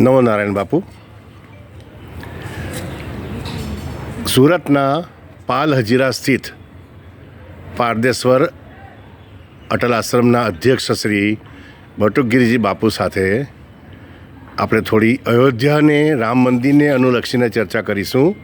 નવો નારાયણ બાપુ. સુરતના પાલ હજીરા સ્થિત પારદેશ્વર અટલ આશ્રમના અધ્યક્ષ શ્રી બટુકગીરીજી બાપુ સાથે આપણે થોડી અયોધ્યાને રામ મંદિરને અનુલક્ષીને ચર્ચા કરીશું.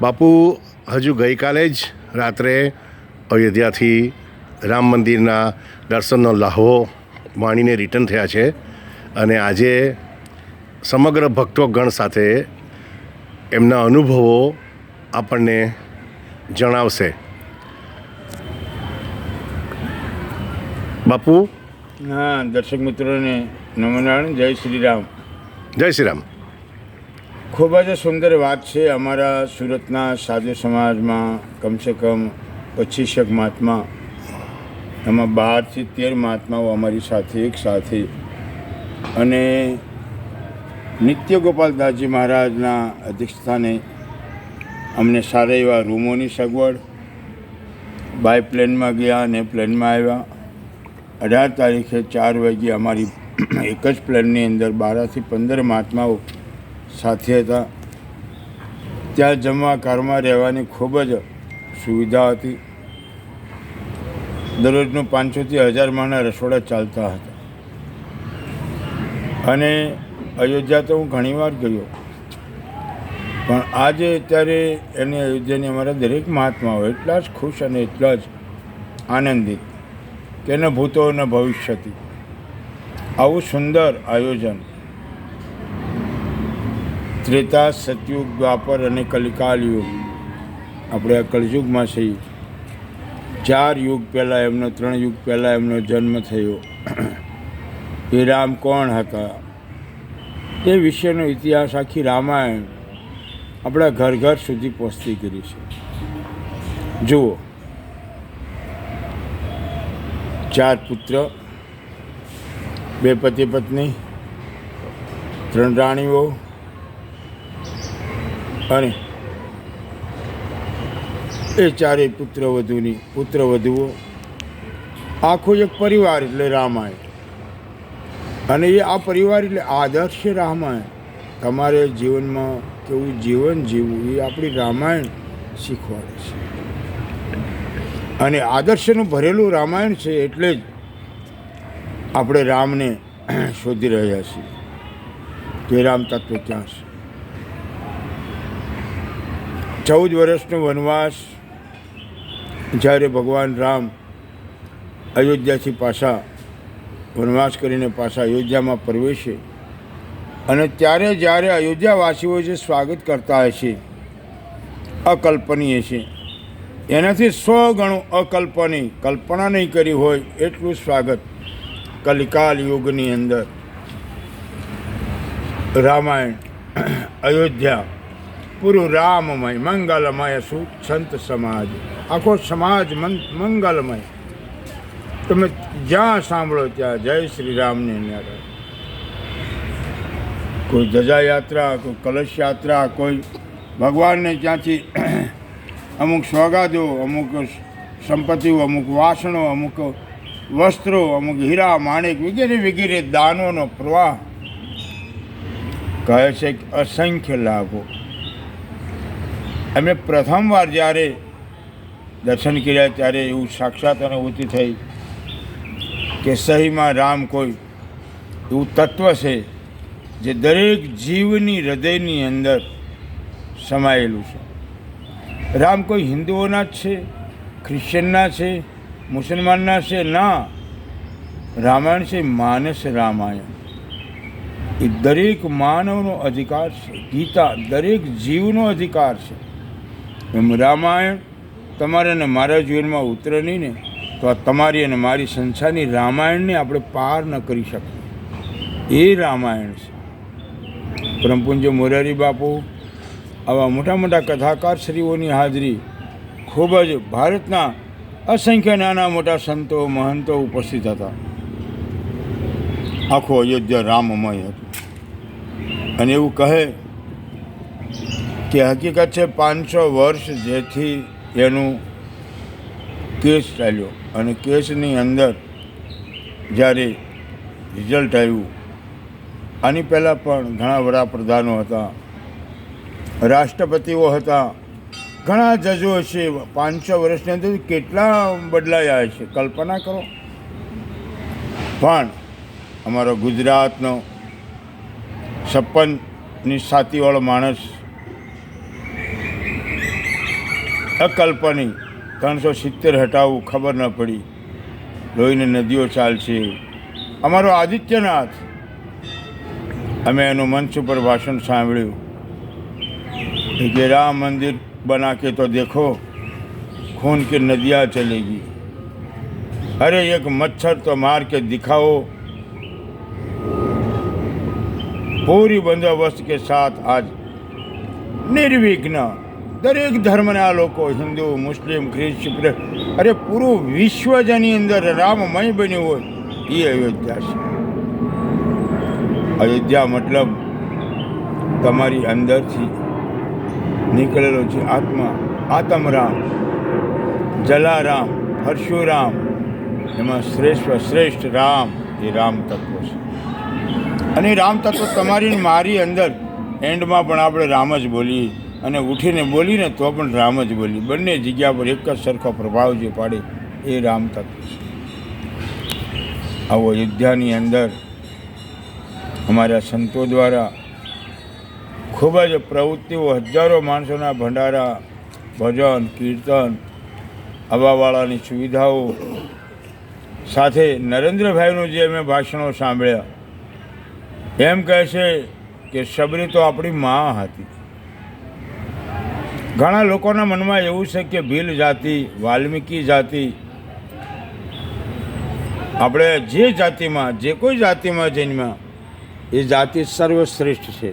બાપુ, હજુ ગઈકાલે જ રાત્રે અયોધ્યાથી રામ મંદિરના દર્શનનો લાહવો માણીને રિટર્ન થયા છે અને આજે સમગ્ર ભક્તોગણ સાથે એમના અનુભવો આપણને જણાવશે. બાપુ? હા દર્શક મિત્રોને નમનારાયણ જય શ્રી રામ જય શ્રી રામ ખૂબ જ સુંદર વાત છે અમારા સુરતના સાધુ સમાજમાં કમસે કમ પચીસેક મહાત્મા. એમાં બારથી તેર મહાત્માઓ અમારી સાથે એક સાથે. અને નિત્ય ગોપાલદાસજી મહારાજના અધ્યક્ષસ્થાને અમને સારા એવા રૂમોની સગવડ, બાય પ્લેનમાં ગયા અને પ્લેનમાં આવ્યા. અઢાર તારીખે ચાર વાગ્યે અમારી એક જ પ્લેનની અંદર બારથી પંદર મહાત્માઓ સાથે હતા. ત્યાં જમવા કારમાં રહેવાની ખૂબ જ સુવિધા હતી. દરરોજનું પાંચસોથી હજાર માણના રસોડા ચાલતા હતા. અને અયોધ્યા તો હું ઘણીવાર ગયો. પણ આજે અત્યારે એની અયોધ્યાની અમારા દરેક મહાત્માઓ એટલા જ ખુશ અને એટલા જ આનંદિત કે ન ભૂતો ન ભવિષ્યથી. આવું સુંદર આયોજન ત્રેતા, સતયુગ, દ્વાપર અને કલિકાલ યુગ આપણે આ કળયુગમાં છીએ ચાર યુગ પહેલાં એમનો, ત્રણ યુગ પહેલાં એમનો જન્મ થયો. એ રામ કોણ હતા? તે વિશેનો ઇતિહાસ આખી રામાયણ આપણા ઘર ઘર સુધી પહોંચતી કરી છે. જુઓ. ચાર પુત્ર, બે પતિ પત્ની, ત્રણ રાણીઓ અને એ ચારેય પુત્ર વધુની પુત્ર વધુઓ. આખો એક પરિવાર એટલે રામાયણ. અને એ આ પરિવાર એટલે આદર્શ રામાયણ. તમારે જીવનમાં કેવું જીવન જીવવું એ આપણી રામાયણ શીખવાડે છે. અને આદર્શનું ભરેલું રામાયણ છે એટલે જ આપણે રામને શોધી રહ્યા છીએ કે રામ તત્વ ક્યાં છે. ચૌદ વર્ષનો વનવાસ, જ્યારે ભગવાન રામ અયોધ્યાથી પાછા વનવાસ કરીને પાછા અયોધ્યામાં પ્રવેશે અને ત્યારે જ્યારે અયોધ્યાવાસીઓ જે સ્વાગત કરતા હશે અકલ્પનીય છે. એનાથી સો ગણું અકલ્પનીય કલ્પના નહીં કરી હોય એટલું સ્વાગત કલિકાલ યુગની અંદર. રામાયણ, અયોધ્યા, પૂરું રામમય, મંગલમય સુ સંત સમાજ, આખો સમાજ મંગલમય. તમે જ્યાં સાંભળો ત્યાં જય શ્રી રામની નારાયણ. કોઈ ધજાયાત્રા, કોઈ કલશ યાત્રા કોઈ ભગવાનને ત્યાંથી અમુક સોગાદો, અમુક સંપત્તિઓ, અમુક વાસણો, અમુક વસ્ત્રો, અમુક હીરા, માણેક વગેરે વગેરે દાનોનો પ્રવાહ કહે છે કે અસંખ્ય લાભો. અમે પ્રથમવાર જ્યારે દર્શન કર્યા ત્યારે એવું સાક્ષાત અનુભૂતિ થઈ. કે સહીમાં રામ કોઈ એવું તત્વ છે જે દરેક જીવની હૃદયની અંદર સમાયેલું છે. રામ કોઈ હિન્દુઓના જ છે, ખ્રિશ્ચનના છે, મુસલમાનના છે? ના. રામાયણ છે માનસ રામાયણ. એ દરેક માનવનો અધિકાર છે. ગીતા દરેક જીવનો અધિકાર છે. એમ રામાયણ તમારે અને મારા જીવનમાં ઉતરે નહીં ને. તો આ તમારી અને મારી સંસારની રામાયણને આપણે પાર ન કરી શકીએ. એ રામાયણ છે. પરમપુંજ મોરારી બાપુ આવા મોટા મોટા કથાકાર શ્રીઓની હાજરી ખૂબ જ ભારતના અસંખ્ય નાના મોટા સંતો, મહંતો ઉપસ્થિત હતા. આખું અયોધ્યા રામમય હતું. અને એવું કહે કે હકીકત છે, પાંચસો વર્ષ જેથી એનું કેસ ચાલ્યો અને કેસની અંદર જ્યારે રિઝલ્ટ આવ્યું, આની પહેલાં પણ ઘણા વડાપ્રધાનો હતા, રાષ્ટ્રપતિઓ હતા, ઘણા જજો છે, પાંચસો વર્ષની અંદર કેટલા બદલાયા છે કલ્પના કરો. પણ અમારો ગુજરાતનો છપ્પનની સાતીવાળો માણસ અકલ્પની ત્રણસો સિત્તેર હટાવવું ખબર ન પડી. લોહીને નદીઓ ચાલશે. અમારો આદિત્યનાથ. અમે એનું મંચ ઉપર ભાષણ સાંભળ્યું. કે રામ મંદિર બના કે તો દેખો, ખૂન કે નદિયા ચલેગી અરે એક મચ્છર તો માર કે દિખાઓ પૂરી બંદોબસ્ત કે સાથ આજ નિર્વિઘ્ન. દરેક ધર્મના લોકો, હિન્દુ, મુસ્લિમ, ખ્રિસ્તી અરે પૂરું વિશ્વ જેની અંદર રામમય બન્યું હોય, એ અયોધ્યા છે. અયોધ્યા મતલબ તમારી અંદરથી નીકળેલો છે આત્મા, આતમરામ, જલારામ, હર્ષુરામ, એમાં શ્રેષ્ઠ શ્રેષ્ઠ રામ, એ રામ તત્વ છે. અને રામ તત્વ તમારી મારી અંદર એન્ડમાં પણ આપણે રામ જ બોલીએ. અને ઉઠીને બોલીને તો પણ રામ જ બોલી. બંને જગ્યા પર એક જ સરખો પ્રભાવ જે પાડે એ રામ તત્વ આવો અયોધ્યાની અંદર અમારા સંતો દ્વારા ખૂબ જ પ્રવૃત્તિઓ હજારો માણસોના ભંડારા, ભજન, કીર્તન આવવાવાળાની સુવિધાઓ સાથે નરેન્દ્રભાઈનું જે અમે ભાષણો સાંભળ્યા, એમ કહે છે કે શબરી તો આપણી મા હતી. ઘણા લોકોના મનમાં એવું છે કે ભીલ જાતિ, વાલ્મીકી જાતિ, આપણે જે જાતિમાં, જે કોઈ જાતિમાં જન્મ્યા એ જાતિ સર્વશ્રેષ્ઠ છે.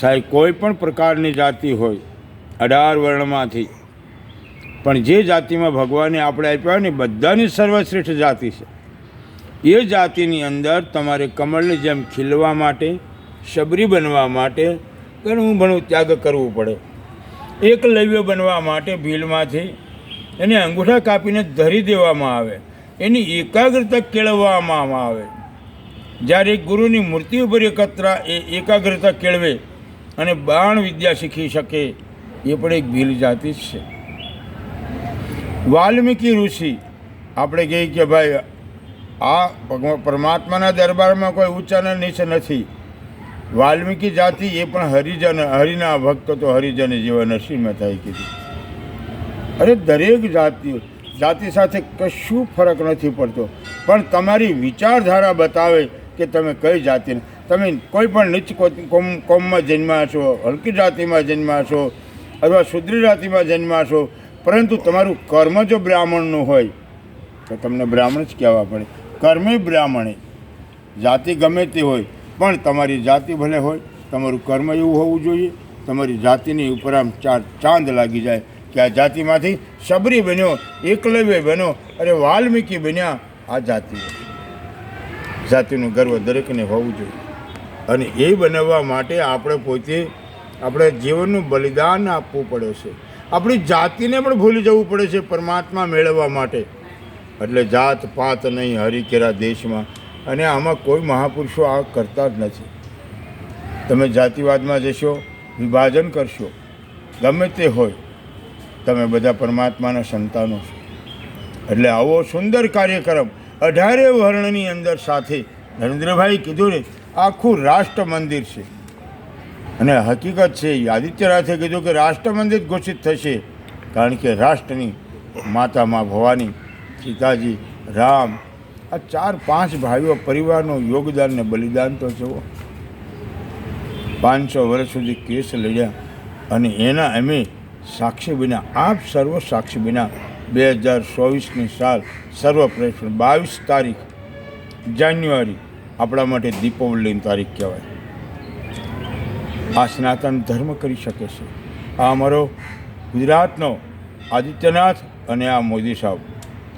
સાહેબ, કોઈ પણ પ્રકારની જાતિ હોય, અઢાર વર્ણમાંથી, પણ જે જાતિમાં ભગવાને આપણે આપ્યા ને બધાની સર્વશ્રેષ્ઠ જાતિ છે. એ જાતિની અંદર તમારે કમળની જેમ ખીલવા માટે, શબરી બનવા માટે ઘણું ઘણું ત્યાગ કરવું પડે. એકલવ્ય બનવા માટે ભીલમાંથી એને અંગૂઠા કાપીને ધરી દેવામાં આવે. એની એકાગ્રતા કેળવવામાં આવે. જ્યારે ગુરુની મૂર્તિ ઉપર એકત્ર એ એકાગ્રતા કેળવે અને બાણ વિદ્યા શીખી શકે, એ પણ એક ભીલ જાતિ જ છે. વાલ્મીકી ઋષિ આપણે કહીએ કે ભાઈ, આ પરમાત્માના દરબારમાં કોઈ અને નીચે નથી. વાલ્મીકી જાતિ એ પણ હરિજન, હરિના ભક્ત તો હરિજન જેવા નરસિંહ મહેતાએ કીધું. અરે દરેક જાતિ જાતિ સાથે કશું ફરક નથી પડતો. પણ તમારી વિચારધારા બતાવે કે તમે કઈ જાતિને. તમે કોઈ પણ નીચ કોમ, કોમમાં જન્મ્યા છો હલકી જાતિમાં જન્મ્યા છો અથવા શુદ્ર જાતિમાં જન્મ્યા છો પરંતુ તમારું કર્મ જો બ્રાહ્મણનું હોય, તો તમને બ્રાહ્મણ જ કહેવા પડે. કર્મે બ્રાહ્મણે. જાતિ ગમે તે હોય પણ તમારી જાતિ ભલે હોય, તમારું કર્મ એવું હોવું જોઈએ. તમારી જાતિની ઉપર આમ ચાર ચાંદ લાગી જાય કે આ જાતિમાંથી શબરી બન્યો, એકલવ્ય બન્યો, અરે વાલ્મીકી બન્યા, આ જાતિ. જાતિનું ગર્વ દરેકને હોવું જોઈએ. અને એ બનાવવા માટે આપણે પોતે આપણે જીવનનું બલિદાન આપવું પડે છે. આપણી જાતિને પણ ભૂલી જવું પડે છે પરમાત્મા મેળવવા માટે. એટલે જાત પાત નહીં, હરિકેરા દેશમાં અને આમાં કોઈ મહાપુરુષો આ કરતા જ નથી. તમે જાતિવાદમાં જશો, વિભાજન કરશો, ગમે તે હોય, તમે બધા પરમાત્માના સંતાનો છો. એટલે આવો સુંદર કાર્યક્રમ અઢારે વર્ણની અંદર સાથે નરેન્દ્રભાઈ કીધું ને, આખું રાષ્ટ્ર મંદિર છે. અને હકીકત છે આદિત્યનાથે કીધું કે રાષ્ટ્ર મંદિર ઘોષિત થશે, કારણ કે રાષ્ટ્રની માતા મા ભવાની સીતાજી રામ આ ચાર પાંચ ભાઈઓ પરિવારનું યોગદાન ને બલિદાન તો જુઓ. પાંચસો વર્ષ સુધી કેસ લડ્યા અને એના અમે સાક્ષી વિના આપ સર્વ સાક્ષી વિના બે હજાર ચોવીસની સાલ સર્વપ્રથમ બાવીસ તારીખ, જાન્યુઆરી. આપણા માટે દીપોવલીની તારીખ કહેવાય. આ સનાતન ધર્મ કરી શકે છે. આ અમારો ગુજરાતનો આદિત્યનાથ અને આ મોદી સાહેબ.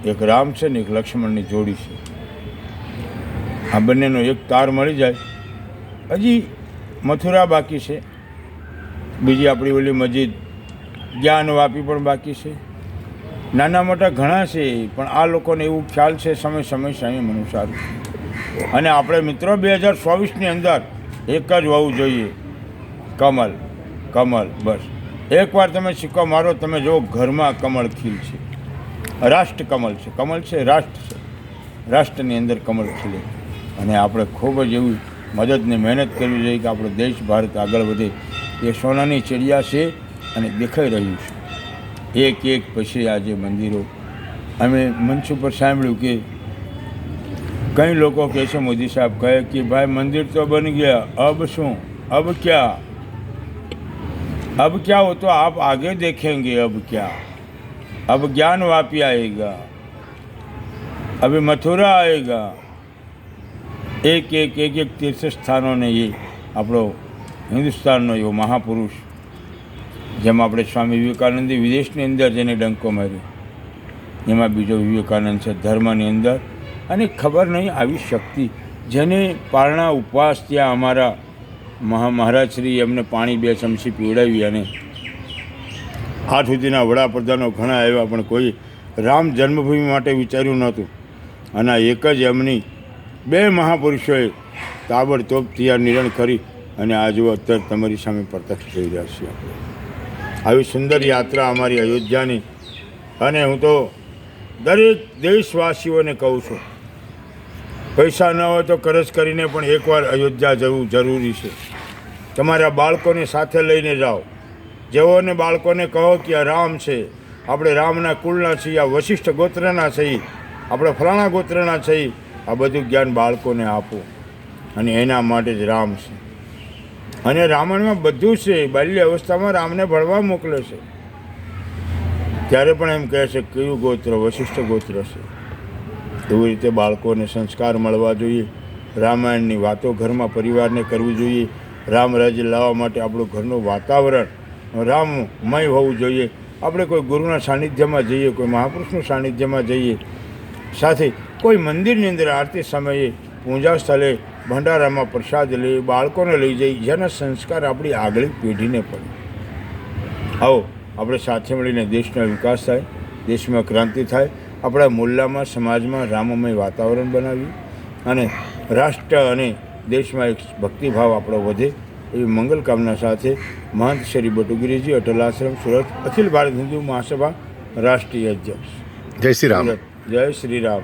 એક રામ છે ને એક લક્ષ્મણની જોડી છે. આ બંનેનો એક તાર મળી જાય. હજી મથુરા બાકી છે. બીજી આપણી ઓલી મસ્જિદ જ્ઞાન વાપી પણ બાકી છે. નાના મોટા ઘણા છે, પણ આ લોકોને એવું ખ્યાલ છે સમય સમય સાંઈ અનુસાર. સારું અને આપણે મિત્રો બે હજાર ચોવીસની અંદર એક જ હોવું જોઈએ. કમલ કમલ, બસ. એકવાર તમે સિક્કો મારો, તમે જો ઘરમાં કમળ ખીલ છે. રાષ્ટ્ર કમલ છે. કમલ છે, રાષ્ટ્ર છે. રાષ્ટ્રની અંદર કમલ ખીલે. અને આપણે ખૂબ જ એવી મદદને મહેનત કરવી જોઈએ કે આપણો દેશ ભારત આગળ વધે. એ સોનાની ચડિયા છે અને દેખાઈ રહ્યું છે. એક એક પછી આજે મંદિરો. અમે મંચ ઉપર સાંભળ્યું કે કંઈ લોકો કહે છે, મોદી સાહેબ, કહે કે ભાઈ મંદિર તો બની ગયા. અબ શું? અબ ક્યાં? અબ ક્યાં હો તો આપ આગે દેખેંગે, અબ ક્યાં? अब ज्ञान वापी आएगा अभी मथुरा आएगा એક એક એક એક તીર્થ સ્થાનોને એ આપણો હિન્દુસ્તાનનો એવો મહાપુરુષ જેમ આપણે સ્વામી વિવેકાનંદે વિદેશની અંદર જેને ડંકો માર્યો એમાં બીજો વિવેકાનંદ છે ધર્મની અંદર અને ખબર નહીં આવી શક્તિ જેને પારણા ઉપવાસ ત્યાં અમારા મહા મહારાજશ્રી એમને પાણી બે ચમચી પીવડાવી અને આ સુધીના વડાપ્રધાનો ઘણા આવ્યા, પણ કોઈ રામ જન્મભૂમિ માટે વિચાર્યું નહોતું. અને એક જ એમની બે મહાપુરુષોએ તાબડતોબ તૈયાર નિર્ણય કરી અને આજુ અત્યારે તમારી સામે પ્રત્યક્ષ થઈ રહ્યા છીએ આવી સુંદર યાત્રા અમારી અયોધ્યાની. અને હું તો દરેક દેશવાસીઓને કહું છું, પૈસા ન હોય તો કરજ કરીને પણ એકવાર અયોધ્યા જવું જરૂરી છે. તમારા બાળકોને સાથે લઈને જાઓ. જેઓને બાળકોને કહો કે આ રામ છે. આપણે રામના કુળના છીએ, આ વશિષ્ઠ ગોત્રના છીએ, આપણે ફલાણા ગોત્રના છીએ. આ બધું જ્ઞાન બાળકોને આપો. અને એના માટે જ રામ છે. અને રામાયણમાં બધું છે, બાલ્ય અવસ્થામાં રામને ભણવા મોકલે છે. ત્યારે પણ એમ કહે છે, કયું ગોત્ર? વશિષ્ઠ ગોત્ર છે. એવી રીતે બાળકોને સંસ્કાર મળવા જોઈએ. રામાયણની વાતો ઘરમાં પરિવારને કરવી જોઈએ. રામ રાજ્ય લાવવા માટે આપણું ઘરનું વાતાવરણ રામમય હોવું જોઈએ. આપણે કોઈ ગુરુના સાનિધ્યમાં જઈએ, કોઈ મહાપુરુષનું સાનિધ્યમાં જઈએ. સાથે કોઈ મંદિરની અંદર આરતી સમયે પૂજા સ્થળે ભંડારામાં પ્રસાદ લઈ, બાળકોને લઈ જઈ, જેના સંસ્કાર આપણી આગલી પેઢીને પડે. આવો, આપણે સાથે મળીને દેશનો વિકાસ થાય, દેશમાં ક્રાંતિ થાય, આપણા મુલ્લામાં, સમાજમાં રામમય વાતાવરણ બનાવીએ અને રાષ્ટ્ર અને દેશમાં એક ભક્તિભાવ આપણો વધે. એવી મંગલ કામના સાથે મહંત શ્રી બટુગીરીજી અટલ આશ્રમ સુરત અખિલ ભારત હિન્દુ મહાસભા રાષ્ટ્રીય અધ્યક્ષ. જય શ્રી રામ. જય શ્રી રામ.